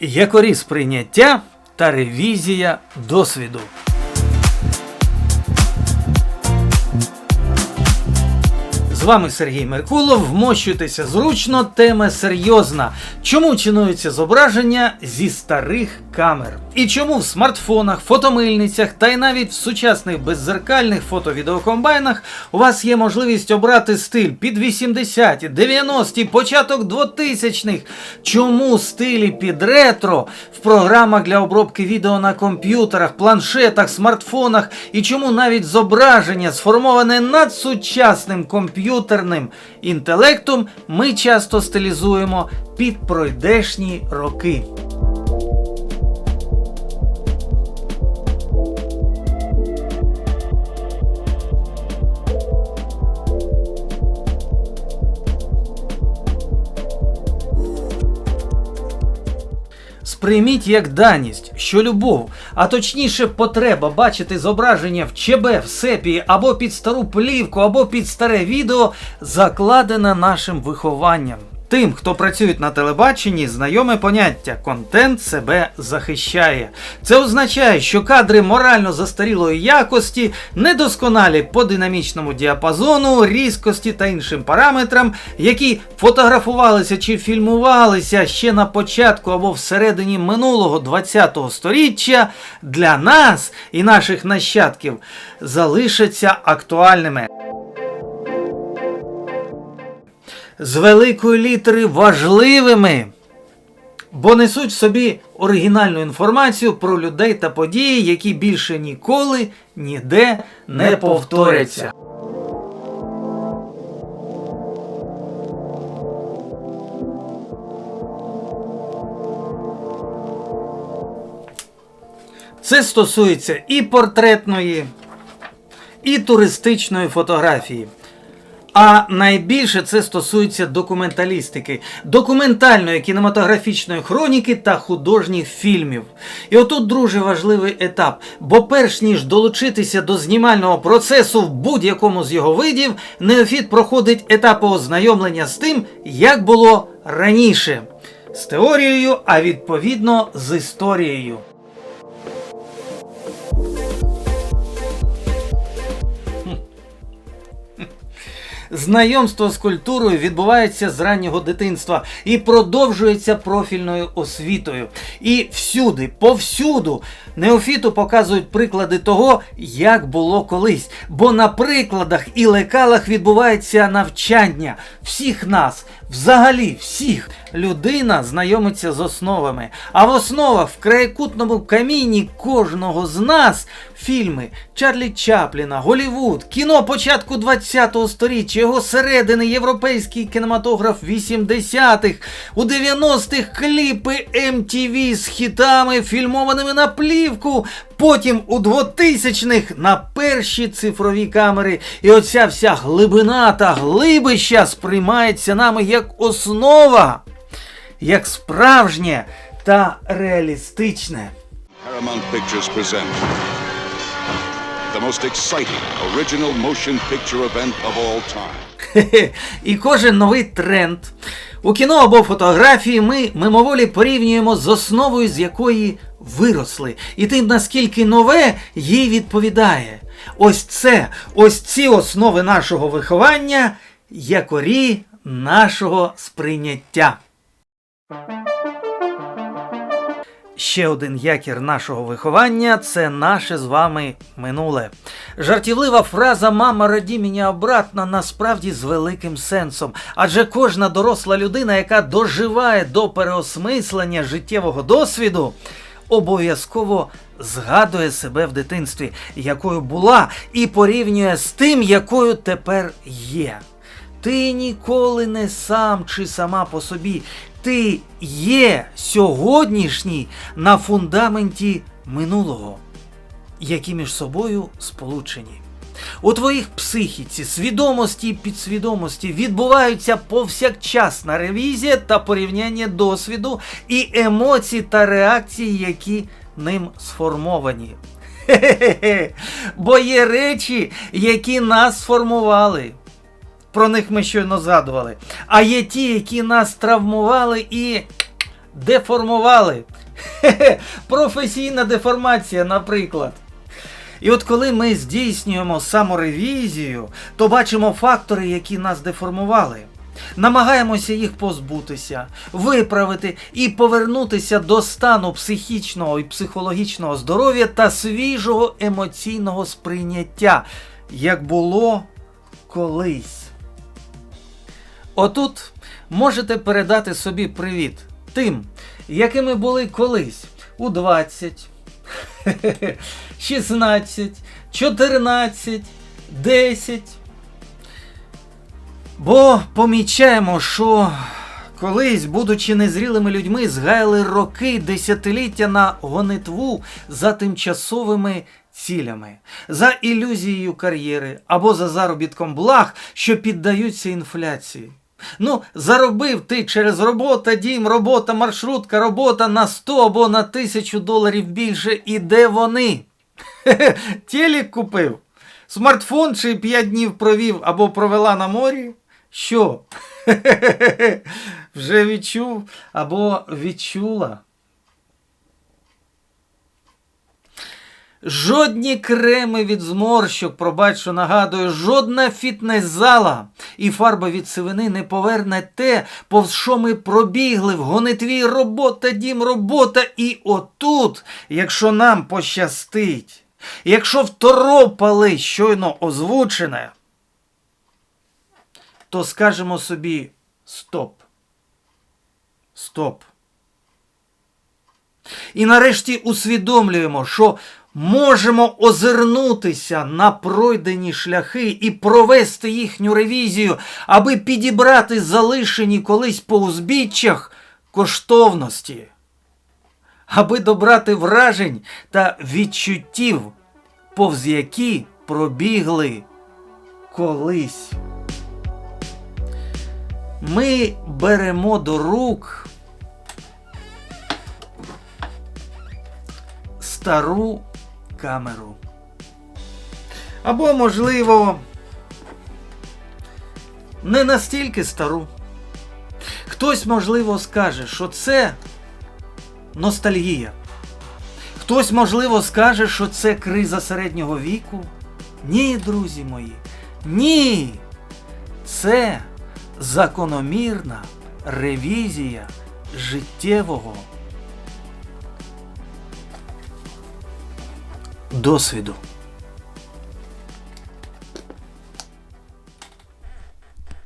Якорі сприйняття та ревізія досвіду. Вами Сергій Меркулов. Вмощуйтеся зручно, тема серйозна. Чому чинуються зображення зі старих камер? І чому в смартфонах, фотомильницях та й навіть в сучасних беззеркальних фото-відеокомбайнах у вас є можливість обрати стиль під 80-ті, 90-ті, початок 2000-х? Чому стилі під ретро в програмах для обробки відео на комп'ютерах, планшетах, смартфонах? І чому навіть зображення сформоване надсучасним комп'ютерним інтелектом ми часто стилізуємо під пройдешні роки? Сприйміть як даність, що любов, а точніше потреба бачити зображення в ЧБ, в сепі або під стару плівку, або під старе відео закладена нашим вихованням. Тим, хто працює на телебаченні, знайоме поняття контент себе захищає. Це означає, що кадри морально застарілої якості, недосконалі по динамічному діапазону, різкості та іншим параметрам, які фотографувалися чи фільмувалися ще на початку або всередині минулого ХХ століття, для нас і наших нащадків залишаться актуальними з великої літери важливими, бо несуть в собі оригінальну інформацію про людей та події, які більше ніколи ніде не повторяться. Це стосується і портретної, і туристичної фотографії. А найбільше це стосується документалістики, документальної кінематографічної хроніки та художніх фільмів. І отут дуже важливий етап. Бо перш ніж долучитися до знімального процесу в будь-якому з його видів, неофіт проходить етапи ознайомлення з тим, як було раніше, з теорією, а відповідно з історією. Знайомство з культурою відбувається з раннього дитинства і продовжується профільною освітою. І всюди, повсюду, неофіту показують приклади того, як було колись. Бо на прикладах і лекалах відбувається навчання всіх нас, взагалі всіх. Людина знайомиться з основами. А в основах в краєкутному каміні кожного з нас фільми Чарлі Чапліна, Голівуд, кіно початку ХХ століття, його середини, європейський кінематограф 80-х, у 90-х кліпи MTV з хітами, фільмованими на плівку. Потім у 2000-х на перші цифрові камери. І оця вся глибина та глибища сприймається нами як основа, як справжнє та реалістичне. Paramount Pictures present the most exciting original motion picture event of all time. І кожен новий тренд у кіно або фотографії ми мимоволі порівнюємо з основою, з якої виросли, і тим, наскільки нове їй відповідає. Ось це, ось ці основи нашого виховання, є корі нашого сприйняття. Ще один якір нашого виховання це наше з вами минуле. Жартівлива фраза Мама раді мене обратно насправді з великим сенсом. Адже кожна доросла людина, яка доживає до переосмислення життєвого досвіду, обов'язково згадує себе в дитинстві, якою була, і порівнює з тим, якою тепер є. Ти ніколи не сам чи сама по собі. Ти є сьогоднішній на фундаменті минулого, які між собою сполучені. У твоїх психіці, свідомості і підсвідомості відбуваються повсякчасна ревізія та порівняння досвіду і емоцій та реакцій, які ним сформовані. Хе-хе-хе. Бо є речі, які нас сформували. Про них ми щойно згадували. А є ті, які нас травмували і деформували. Професійна деформація, наприклад. І от коли ми здійснюємо саморевізію, то бачимо фактори, які нас деформували. Намагаємося їх позбутися, виправити і повернутися до стану психічного і психологічного здоров'я та свіжого емоційного сприйняття, як було колись. Отут можете передати собі привіт тим, якими були колись у 20, 16, 14, 10. Бо помічаємо, що колись, будучи незрілими людьми, згаяли роки, десятиліття на гонитву за тимчасовими цілями, за ілюзією кар'єри або за заробітком благ, що піддаються інфляції. Ну, заробив ти через робота, дім, робота, маршрутка, робота на 100 або на 1000 доларів більше. І де вони? Телек купив. Смартфон чи 5 днів провів або провела на морі? Що? Вже відчув або відчула. Жодні креми від зморщок, пробач, що нагадую, жодна фітнес-зала і фарба від сивини не поверне те, повз що ми пробігли в гонитві робота, дім, робота. І отут, якщо нам пощастить, якщо второпали щойно озвучене, то скажемо собі стоп. Стоп. І нарешті усвідомлюємо, що можемо озирнутися на пройдені шляхи і провести їхню ревізію, аби підібрати залишені колись по узбіччях коштовності, аби добрати вражень та відчуттів, повз які пробігли колись. Ми беремо до рук стару камеру. Або, можливо, не настільки стару. Хтось, можливо, скаже, що це ностальгія. Хтось, можливо, скаже, що це криза середнього віку. Ні, друзі мої, ні. Це закономірна ревізія життєвого досвіду.